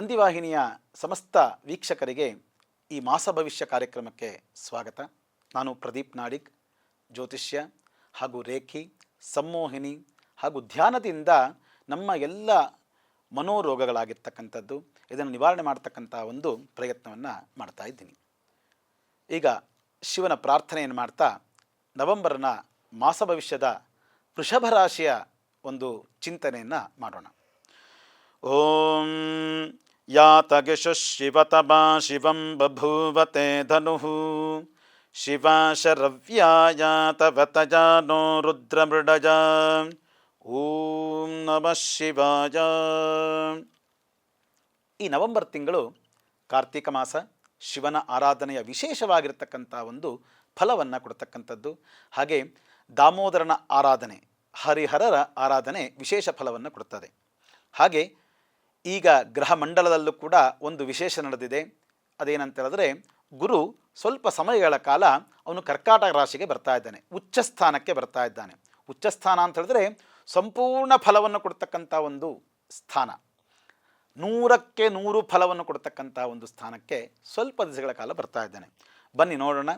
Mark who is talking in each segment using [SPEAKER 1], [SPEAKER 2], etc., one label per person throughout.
[SPEAKER 1] ನಂದಿವಾಹಿನಿಯ ಸಮಸ್ತ ವೀಕ್ಷಕರಿಗೆ ಈ ಮಾಸ ಭವಿಷ್ಯ ಕಾರ್ಯಕ್ರಮಕ್ಕೆ ಸ್ವಾಗತ. ನಾನು ಪ್ರದೀಪ್ ನಾಡಿಗ್, ಜ್ಯೋತಿಷ್ಯ ಹಾಗೂ ರೇಖಿ, ಸಂಮೋಹಿನಿ ಹಾಗೂ ಧ್ಯಾನದಿಂದ ನಮ್ಮ ಎಲ್ಲ ಮನೋರೋಗಗಳಾಗಿರ್ತಕ್ಕಂಥದ್ದು, ಇದನ್ನು ನಿವಾರಣೆ ಮಾಡ್ತಕ್ಕಂಥ ಒಂದು ಪ್ರಯತ್ನವನ್ನು ಮಾಡ್ತಾ ಇದ್ದೀನಿ. ಈಗ ಶಿವನ ಪ್ರಾರ್ಥನೆಯನ್ನು ಮಾಡ್ತಾ ನವೆಂಬರ್ನ ಮಾಸ ಭವಿಷ್ಯದ ವೃಷಭ ರಾಶಿಯ ಒಂದು ಚಿಂತನೆಯನ್ನು ಮಾಡೋಣ. ಓಂ ಯಾತಗಿಷು शिवं ಶಿವಂ धनुः। ಶಿವ ಶರವ್ಯಾಯ ತವತಜಾನೋ ರುದ್ರಮೃಡಜ ಓಂ ನಮಃ ಶಿವಾಯ ಈ ನವೆಂಬರ್ ತಿಂಗಳು ಕಾರ್ತೀಕ ಮಾಸ ಶಿವನ ಆರಾಧನೆಯ ವಿಶೇಷವಾಗಿರ್ತಕ್ಕಂಥ ಒಂದು ಫಲವನ್ನು ಕೊಡ್ತಕ್ಕಂಥದ್ದು. ಹಾಗೆ ದಾಮೋದರನ ಆರಾಧನೆ, ಹರಿಹರರ ಆರಾಧನೆ ವಿಶೇಷ ಫಲವನ್ನು ಕೊಡ್ತದೆ. ಹಾಗೆ ಈಗ ಗ್ರಹ ಮಂಡಲದಲ್ಲೂ ಕೂಡ ಒಂದು ವಿಶೇಷ ನಡೆದಿದೆ. ಅದೇನಂತ ಹೇಳಿದ್ರೆ ಗುರು ಸ್ವಲ್ಪ ಸಮಯಗಳ ಕಾಲ ಅವನು ಕರ್ಕಾಟಕ ರಾಶಿಗೆ ಬರ್ತಾ ಇದ್ದಾನೆ, ಉಚ್ಚ ಸ್ಥಾನಕ್ಕೆ ಬರ್ತಾ ಇದ್ದಾನೆ. ಉಚ್ಚ ಸ್ಥಾನ ಅಂತ ಹೇಳಿದ್ರೆ ಸಂಪೂರ್ಣ ಫಲವನ್ನು ಕೊಡ್ತಕ್ಕಂಥ ಒಂದು ಸ್ಥಾನ. ನೂರಕ್ಕೆ ನೂರು ಫಲವನ್ನು ಕೊಡ್ತಕ್ಕಂಥ ಒಂದು ಸ್ಥಾನಕ್ಕೆ ಸ್ವಲ್ಪ ದಿವಸಗಳ ಕಾಲ ಬರ್ತಾ ಇದ್ದಾನೆ. ಬನ್ನಿ ನೋಡೋಣ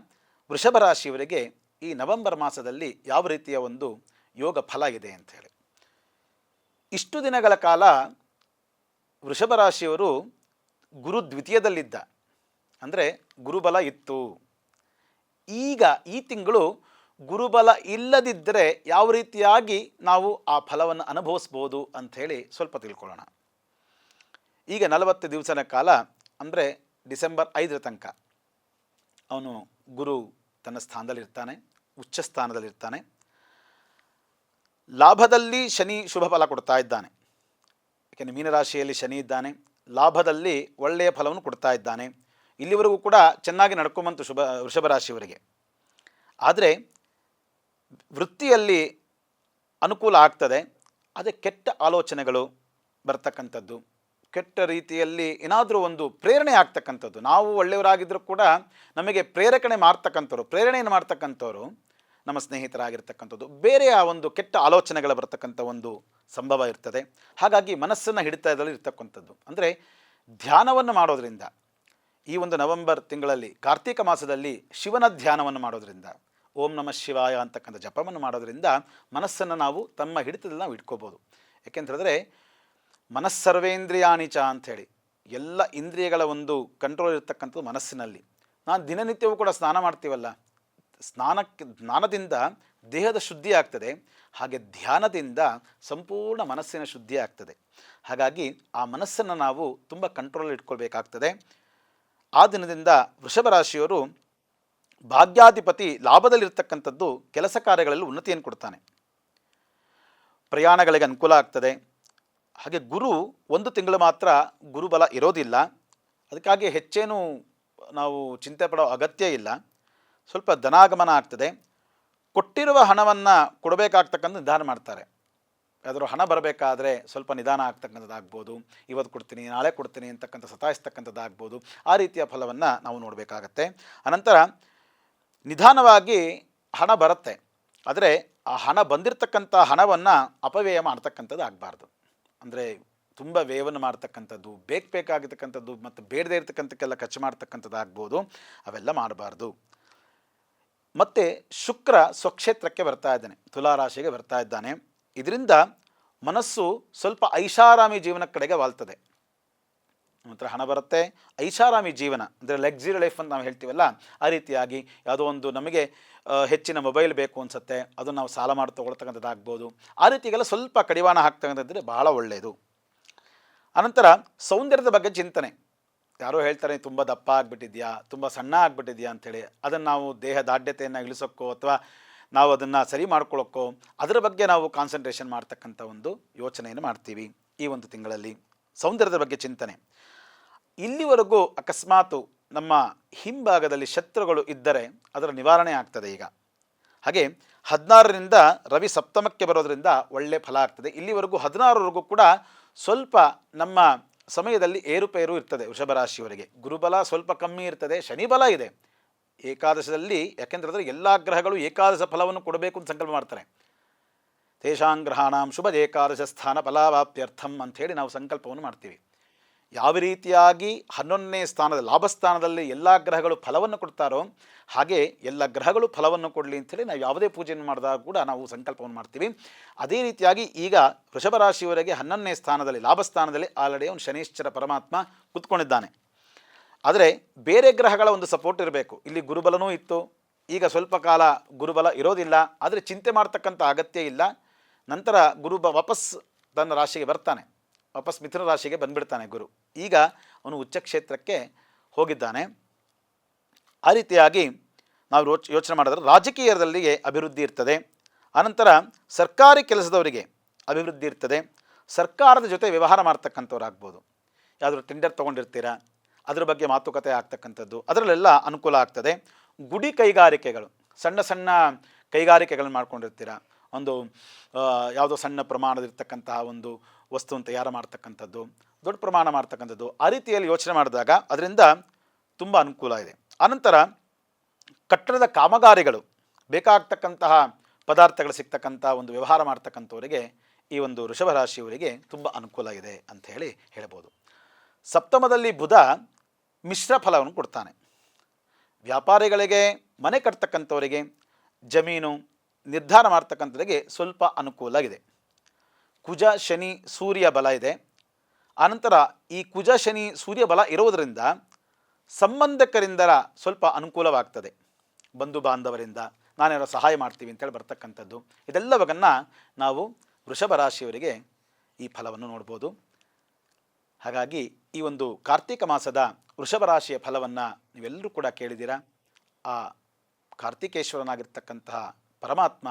[SPEAKER 1] ವೃಷಭ ರಾಶಿಯವರಿಗೆ ಈ ನವೆಂಬರ್ ಮಾಸದಲ್ಲಿ ಯಾವ ರೀತಿಯ ಒಂದು ಯೋಗ ಫಲ ಇದೆ ಅಂತ ಹೇಳಿ. ಇಷ್ಟು ದಿನಗಳ ಕಾಲ ವೃಷಭ ರಾಶಿಯವರು ಗುರು ದ್ವಿತೀಯದಲ್ಲಿದ್ದ, ಅಂದರೆ ಗುರುಬಲ ಇತ್ತು. ಈಗ ಈ ತಿಂಗಳು ಗುರುಬಲ ಇಲ್ಲದಿದ್ದರೆ ಯಾವ ರೀತಿಯಾಗಿ ನಾವು ಆ ಫಲವನ್ನು ಅನುಭವಿಸ್ಬೋದು ಅಂಥೇಳಿ ಸ್ವಲ್ಪ ತಿಳ್ಕೊಳ್ಳೋಣ. ಈಗ ನಲವತ್ತು ದಿವಸನ ಕಾಲ, ಅಂದರೆ ಡಿಸೆಂಬರ್ ಐದರ ತನಕ ಅವನು ಗುರು ತನ್ನ ಸ್ಥಾನದಲ್ಲಿರ್ತಾನೆ ಉಚ್ಚ ಸ್ಥಾನದಲ್ಲಿರ್ತಾನೆ ಲಾಭದಲ್ಲಿ ಶನಿ ಶುಭ ಫಲ ಕೊಡ್ತಾ ಇದ್ದಾನೆ. ಯಾಕೆಂದರೆ ಮೀನರಾಶಿಯಲ್ಲಿ ಶನಿ ಇದ್ದಾನೆ, ಲಾಭದಲ್ಲಿ ಒಳ್ಳೆಯ ಫಲವನ್ನು ಕೊಡ್ತಾ ಇದ್ದಾನೆ. ಇಲ್ಲಿವರೆಗೂ ಕೂಡ ಚೆನ್ನಾಗಿ ನಡ್ಕೊಂಬಂತು ಶುಭ ವೃಷಭ ರಾಶಿಯವರಿಗೆ ಆದರೆ ವೃತ್ತಿಯಲ್ಲಿ ಅನುಕೂಲ ಆಗ್ತದೆ, ಅದೇ ಕೆಟ್ಟ ಆಲೋಚನೆಗಳು ಬರ್ತಕ್ಕಂಥದ್ದು, ಕೆಟ್ಟ ರೀತಿಯಲ್ಲಿ ಏನಾದರೂ ಒಂದು ಪ್ರೇರಣೆ ಆಗ್ತಕ್ಕಂಥದ್ದು. ನಾವು ಒಳ್ಳೆಯವರಾಗಿದ್ದರೂ ಕೂಡ ನಮಗೆ ಪ್ರೇರಕಣೆ ಮಾಡ್ತಕ್ಕಂಥವ್ರು ಪ್ರೇರಣೆಯನ್ನು ಮಾಡ್ತಕ್ಕಂಥವ್ರು ನಮ್ಮ ಸ್ನೇಹಿತರಾಗಿರ್ತಕ್ಕಂಥದ್ದು. ಆ ಒಂದು ಕೆಟ್ಟ ಆಲೋಚನೆಗಳು ಬರತಕ್ಕಂಥ ಒಂದು ಸಂಭವ ಇರ್ತದೆ. ಹಾಗಾಗಿ ಮನಸ್ಸನ್ನು ಹಿಡಿತದಲ್ಲಿ ಇರ್ತಕ್ಕಂಥದ್ದು. ಅಂದರೆ ಧ್ಯಾನವನ್ನು ಮಾಡೋದರಿಂದ, ಈ ಒಂದು ನವೆಂಬರ್ ತಿಂಗಳಲ್ಲಿ, ಕಾರ್ತೀಕ ಮಾಸದಲ್ಲಿ ಶಿವನ ಧ್ಯಾನವನ್ನು ಮಾಡೋದರಿಂದ, ಓಂ ನಮಃ ಶಿವಾಯ ಅಂತಕ್ಕಂಥ ಜಪವನ್ನು ಮಾಡೋದರಿಂದ ಮನಸ್ಸನ್ನು ನಾವು ತಮ್ಮ ಹಿಡಿತದಲ್ಲಿ ನಾವು ಇಟ್ಕೋಬೋದು. ಯಾಕೆಂತ ಹೇಳಿದ್ರೆ ಮನಸ್ಸರ್ವೇಂದ್ರಿಯಾಣಿಚ ಅಂಥೇಳಿ, ಎಲ್ಲ ಇಂದ್ರಿಯಗಳ ಒಂದು ಕಂಟ್ರೋಲ್ ಇರ್ತಕ್ಕಂಥದ್ದು ಮನಸ್ಸಿನಲ್ಲಿ. ನಾನು ದಿನನಿತ್ಯವೂ ಕೂಡ ಸ್ನಾನ ಮಾಡ್ತೀವಲ್ಲ ಸ್ನಾನಕ್ಕೆ ಸ್ನಾನದಿಂದ ದೇಹದ ಶುದ್ಧಿ ಆಗ್ತದೆ, ಹಾಗೆ ಧ್ಯಾನದಿಂದ ಸಂಪೂರ್ಣ ಮನಸ್ಸಿನ ಶುದ್ಧಿ ಆಗ್ತದೆ. ಹಾಗಾಗಿ ಆ ಮನಸ್ಸನ್ನು ನಾವು ತುಂಬ ಕಂಟ್ರೋಲ್ ಇಟ್ಕೊಳ್ಬೇಕಾಗ್ತದೆ. ಆ ದಿನದಿಂದ ವೃಷಭ ರಾಶಿಯವರು ಭಾಗ್ಯಾಧಿಪತಿ ಲಾಭದಲ್ಲಿರ್ತಕ್ಕಂಥದ್ದು ಕೆಲಸ ಕಾರ್ಯಗಳಲ್ಲಿ ಉನ್ನತಿಯನ್ನು ಕೊಡ್ತಾನೆ. ಪ್ರಯಾಣಗಳಿಗೆ ಅನುಕೂಲ ಆಗ್ತದೆ. ಹಾಗೆ ಗುರು ಒಂದು ತಿಂಗಳು ಮಾತ್ರ ಗುರುಬಲ ಇರೋದಿಲ್ಲ. ಅದಕ್ಕಾಗಿ ಹೆಚ್ಚೇನು ನಾವು ಚಿಂತೆ ಪಡೋ ಅಗತ್ಯ ಇಲ್ಲ. ಸ್ವಲ್ಪ ಧನಾಗಮನ ಆಗ್ತದೆ. ಕೊಟ್ಟಿರುವ ಹಣವನ್ನು ಕೊಡಬೇಕಾಗ್ತಕ್ಕಂಥ ನಿಧಾನ ಮಾಡ್ತಾರೆ. ಯಾವ್ದಾದ್ರು ಹಣ ಬರಬೇಕಾದ್ರೆ ಸ್ವಲ್ಪ ನಿಧಾನ ಆಗ್ತಕ್ಕಂಥದ್ದಾಗ್ಬೋದು ಇವತ್ತು ಕೊಡ್ತೀನಿ, ನಾಳೆ ಕೊಡ್ತೀನಿ ಅಂತಕ್ಕಂಥ ಸತಾಯಿಸ್ತಕ್ಕಂಥದ್ದಾಗ್ಬೋದು ಆ ರೀತಿಯ ಫಲವನ್ನು ನಾವು ನೋಡಬೇಕಾಗತ್ತೆ. ಅನಂತರ ನಿಧಾನವಾಗಿ ಹಣ ಬರುತ್ತೆ. ಆದರೆ ಆ ಹಣ ಬಂದಿರತಕ್ಕಂಥ ಹಣವನ್ನು ಅಪವ್ಯಯ ಮಾಡ್ತಕ್ಕಂಥದ್ದು ಆಗಬಾರ್ದು. ಅಂದರೆ ತುಂಬ ವ್ಯಯವನ್ನು ಮಾಡ್ತಕ್ಕಂಥದ್ದು, ಬೇಕು ಬೇಕಾಗಿರ್ತಕ್ಕಂಥದ್ದು, ಮತ್ತು ಬೇಡದೇ ಇರತಕ್ಕಂಥಕ್ಕೆಲ್ಲ ಖರ್ಚು ಮಾಡ್ತಕ್ಕಂಥದ್ದು ಆಗ್ಬೋದು. ಅವೆಲ್ಲ ಮಾಡಬಾರ್ದು. ಮತ್ತು ಶುಕ್ರ ಸ್ವಕ್ಷೇತ್ರಕ್ಕೆ ಬರ್ತಾ ಇದ್ದಾನೆ, ತುಲಾರಾಶಿಗೆ ಬರ್ತಾ ಇದ್ದಾನೆ. ಇದರಿಂದ ಮನಸ್ಸು ಸ್ವಲ್ಪ ಐಷಾರಾಮಿ ಜೀವನ ಕಡೆಗೆ ವಾಲ್ತದೆ. ನಂತರ ಹಣ ಬರುತ್ತೆ, ಐಷಾರಾಮಿ ಜೀವನ, ಅಂದರೆ ಲಕ್ಸುರಿ ಲೈಫ್ ಅಂತ ನಾವು ಹೇಳ್ತೀವಲ್ಲ, ಆ ರೀತಿಯಾಗಿ ಯಾವುದೋ ಒಂದು ನಮಗೆ ಹೆಚ್ಚಿನ ಮೊಬೈಲ್ ಬೇಕು ಅನಿಸುತ್ತೆ, ಅದನ್ನು ನಾವು ಸಾಲ ಮಾಡಿ ತೊಗೊಳ್ತಕ್ಕಂಥದ್ದಾಗ್ಬೋದು. ಆ ರೀತಿಗೆಲ್ಲ ಸ್ವಲ್ಪ ಕಡಿವಾಣ ಹಾಕ್ತಕ್ಕಂಥದ್ದರೆ ಬಹಳ ಒಳ್ಳೆಯದು ಅನಂತರ ಸೌಂದರ್ಯದ ಬಗ್ಗೆ ಚಿಂತನೆ. ಯಾರೋ ಹೇಳ್ತಾರೆ ತುಂಬ ದಪ್ಪ ಆಗಿಬಿಟ್ಟಿದ್ಯಾ, ತುಂಬ ಸಣ್ಣ ಆಗಿಬಿಟ್ಟಿದ್ಯಾ ಅಂಥೇಳಿ. ಅದನ್ನು ನಾವು ದೇಹ ದಾಢ್ಯತೆಯನ್ನು ಇಳಿಸೋಕ್ಕೋ ಅಥವಾ ನಾವು ಅದನ್ನು ಸರಿ ಮಾಡ್ಕೊಳ್ಳೋಕ್ಕೋ, ಅದರ ಬಗ್ಗೆ ನಾವು ಕಾನ್ಸಂಟ್ರೇಷನ್ ಮಾಡ್ತಕ್ಕಂಥ ಒಂದು ಯೋಚನೆಯನ್ನು ಮಾಡ್ತೀವಿ ಈ ಒಂದು ತಿಂಗಳಲ್ಲಿ. ಸೌಂದರ್ಯದ ಬಗ್ಗೆ ಚಿಂತನೆ. ಇಲ್ಲಿವರೆಗೂ ಅಕಸ್ಮಾತು ನಮ್ಮ ಹಿಂಭಾಗದಲ್ಲಿ ಶತ್ರುಗಳು ಇದ್ದರೆ ಅದರ ನಿವಾರಣೆ ಆಗ್ತದೆ ಈಗ. ಹಾಗೆ ಹದಿನಾರರಿಂದ ರವಿ ಸಪ್ತಮಕ್ಕೆ ಬರೋದರಿಂದ ಒಳ್ಳೆಯ ಫಲ ಆಗ್ತದೆ. ಇಲ್ಲಿವರೆಗೂ ಹದಿನಾರವರೆಗೂ ಕೂಡ ಸ್ವಲ್ಪ ನಮ್ಮ ಸಮಯದಲ್ಲಿ ಏರುಪೇರು ಇರ್ತದೆ ವೃಷಭ ರಾಶಿಯವರಿಗೆ ಗುರುಬಲ ಸ್ವಲ್ಪ ಕಮ್ಮಿ ಇರ್ತದೆ, ಶನಿಬಲ ಇದೆ. ಏಕಾದಶದಲ್ಲಿ ಯಾಕೆಂದ್ರೆ ಎಲ್ಲ ಗ್ರಹಗಳು ಏಕಾದಶ ಫಲವನ್ನು ಕೊಡಬೇಕು ಅಂತ ಸಂಕಲ್ಪ ಮಾಡ್ತಾರೆ. ತೇಷಾಂ ಗ್ರಹಾಣಾಂ ಶುಭ ಏಕಾದಶ ಸ್ಥಾನ ಫಲಾವಾಪ್ತ್ಯರ್ಥಂ ಅಂಥೇಳಿ ನಾವು ಸಂಕಲ್ಪವನ್ನು ಮಾಡ್ತೀವಿ. ಯಾವ ರೀತಿಯಾಗಿ ಹನ್ನೊಂದನೇ ಸ್ಥಾನದ ಲಾಭಸ್ಥಾನದಲ್ಲಿ ಎಲ್ಲ ಗ್ರಹಗಳು ಫಲವನ್ನು ಕೊಡ್ತಾರೋ ಹಾಗೆ ಎಲ್ಲ ಗ್ರಹಗಳು ಫಲವನ್ನು ಕೊಡಲಿ ಅಂಥೇಳಿ ನಾವು ಯಾವುದೇ ಪೂಜೆಯನ್ನು ಮಾಡಿದಾಗ ಕೂಡ ನಾವು ಸಂಕಲ್ಪವನ್ನು ಮಾಡ್ತೀವಿ. ಅದೇ ರೀತಿಯಾಗಿ ಈಗ ವೃಷಭ ರಾಶಿಯವರೆಗೆ ಹನ್ನೊಂದನೇ ಸ್ಥಾನದಲ್ಲಿ ಲಾಭಸ್ಥಾನದಲ್ಲಿ ಆಲ್ರೆಡಿ ಅವನು ಶನೇಶ್ವರ ಪರಮಾತ್ಮ ಕೂತ್ಕೊಂಡಿದ್ದಾನೆ. ಆದರೆ ಬೇರೆ ಗ್ರಹಗಳ ಒಂದು ಸಪೋರ್ಟ್ ಇರಬೇಕು. ಇಲ್ಲಿ ಗುರುಬಲನೂ ಇತ್ತು. ಈಗ ಸ್ವಲ್ಪ ಕಾಲ ಗುರುಬಲ ಇರೋದಿಲ್ಲ. ಆದರೆ ಚಿಂತೆ ಮಾಡ್ತಕ್ಕಂಥ ಅಗತ್ಯ ಇಲ್ಲ. ನಂತರ ಗುರುಬ ವಾಪಸ್ ತನ್ನ ರಾಶಿಗೆ ಬರ್ತಾನೆ. ವಾಪಸ್ ಮಿಥುನ ರಾಶಿಗೆ ಬಂದ್ಬಿಡ್ತಾನೆ ಗುರು. ಈಗ ಅವನು ಉಚ್ಚ ಕ್ಷೇತ್ರಕ್ಕೆ ಹೋಗಿದ್ದಾನೆ. ಆ ರೀತಿಯಾಗಿ ನಾವು ರೋಚ್ ಯೋಚನೆ ಮಾಡಿದ್ರೆ ರಾಜಕೀಯದಲ್ಲಿ ಅಭಿವೃದ್ಧಿ ಇರ್ತದೆ. ಅನಂತರ ಸರ್ಕಾರಿ ಕೆಲಸದವರಿಗೆ ಅಭಿವೃದ್ಧಿ ಇರ್ತದೆ. ಸರ್ಕಾರದ ಜೊತೆ ವ್ಯವಹಾರ ಮಾಡ್ತಕ್ಕಂಥವ್ರಾಗ್ಬೋದು. ಯಾವುದಾದ್ರು ಟೆಂಡರ್ ತೊಗೊಂಡಿರ್ತೀರಾ? ಅದ್ರ ಬಗ್ಗೆ ಮಾತುಕತೆ ಆಗ್ತಕ್ಕಂಥದ್ದು. ಅದರಲ್ಲೆಲ್ಲ ಅನುಕೂಲ ಆಗ್ತದೆ. ಗುಡಿ ಕೈಗಾರಿಕೆಗಳು, ಸಣ್ಣ ಸಣ್ಣ ಕೈಗಾರಿಕೆಗಳನ್ನು ಮಾಡ್ಕೊಂಡಿರ್ತೀರ? ಒಂದು ಯಾವುದೋ ಸಣ್ಣ ಪ್ರಮಾಣದಿರ್ತಕ್ಕಂತಹ ಒಂದು ವಸ್ತುವನ್ನು ತಯಾರು ಮಾಡ್ತಕ್ಕಂಥದ್ದು, ದೊಡ್ಡ ಪ್ರಮಾಣ ಮಾಡ್ತಕ್ಕಂಥದ್ದು, ಆ ರೀತಿಯಲ್ಲಿ ಯೋಚನೆ ಮಾಡಿದಾಗ ಅದರಿಂದ ತುಂಬ ಅನುಕೂಲ ಇದೆ. ಆನಂತರ ಕಟ್ಟಡದ ಕಾಮಗಾರಿಗಳು, ಬೇಕಾಗ್ತಕ್ಕಂತಹ ಪದಾರ್ಥಗಳು ಸಿಗ್ತಕ್ಕಂಥ ಒಂದು ವ್ಯವಹಾರ ಮಾಡ್ತಕ್ಕಂಥವರಿಗೆ ಈ ಒಂದು ರಾಶಿಯವರಿಗೆ ತುಂಬ ಅನುಕೂಲ ಇದೆ ಅಂತ ಹೇಳಿ ಹೇಳ್ಬೋದು. ಸಪ್ತಮದಲ್ಲಿ ಬುಧ ಮಿಶ್ರ ಫಲವನ್ನು ಕೊಡ್ತಾನೆ. ವ್ಯಾಪಾರಿಗಳಿಗೆ, ಮನೆ ಕಟ್ತಕ್ಕಂಥವರಿಗೆ, ಜಮೀನು ನಿರ್ಧಾರ ಮಾಡ್ತಕ್ಕಂಥವರಿಗೆ ಸ್ವಲ್ಪ ಅನುಕೂಲ ಇದೆ ಕುಜ, ಶನಿ, ಸೂರ್ಯ ಬಲ ಇದೆ. ಆನಂತರ ಈ ಕುಜ, ಶನಿ, ಸೂರ್ಯ ಬಲ ಇರೋದರಿಂದ ಸಂಬಂಧಕರಿಂದ ಸ್ವಲ್ಪ ಅನುಕೂಲವಾಗ್ತದೆ. ಬಂಧು ಬಾಂಧವರಿಂದ ನಾನೇನೋ ಸಹಾಯ ಮಾಡ್ತೀವಿ ಅಂತೇಳಿ ಬರ್ತಕ್ಕಂಥದ್ದು. ಇದೆಲ್ಲವನ್ನ ನಾವು ವೃಷಭ ರಾಶಿಯವರಿಗೆ ಈ ಫಲವನ್ನು ನೋಡ್ಬೋದು. ಹಾಗಾಗಿ ಈ ಒಂದು ಕಾರ್ತೀಕ ಮಾಸದ ವೃಷಭ ರಾಶಿಯ ಫಲವನ್ನು ನೀವೆಲ್ಲರೂ ಕೂಡ ಕೇಳಿದ್ದೀರಾ? ಆ ಕಾರ್ತಿಕೇಶ್ವರನಾಗಿರ್ತಕ್ಕಂತಹ ಪರಮಾತ್ಮ,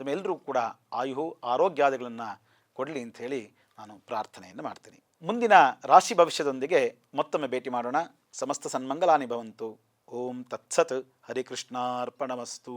[SPEAKER 1] ತಮ್ಮೆಲ್ಲರೂ ಕೂಡ ಆಯು, ಆರೋಗ್ಯಾದಿಗಳನ್ನು ಕೊಡಲಿ ಹೇಳಿ ನಾನು ಪ್ರಾರ್ಥನೆಯನ್ನು ಮಾಡ್ತೀನಿ. ಮುಂದಿನ ರಾಶಿ ಭವಿಷ್ಯದೊಂದಿಗೆ ಮತ್ತೊಮ್ಮೆ ಭೇಟಿ ಮಾಡೋಣ. ಸಮಸ್ತ ಸನ್ಮಂಗಲಾನಿ ಭವಂತು. ಓಂ ತತ್ಸತ್ ಹರಿಕೃಷ್ಣಾರ್ಪಣಮಸ್ತು.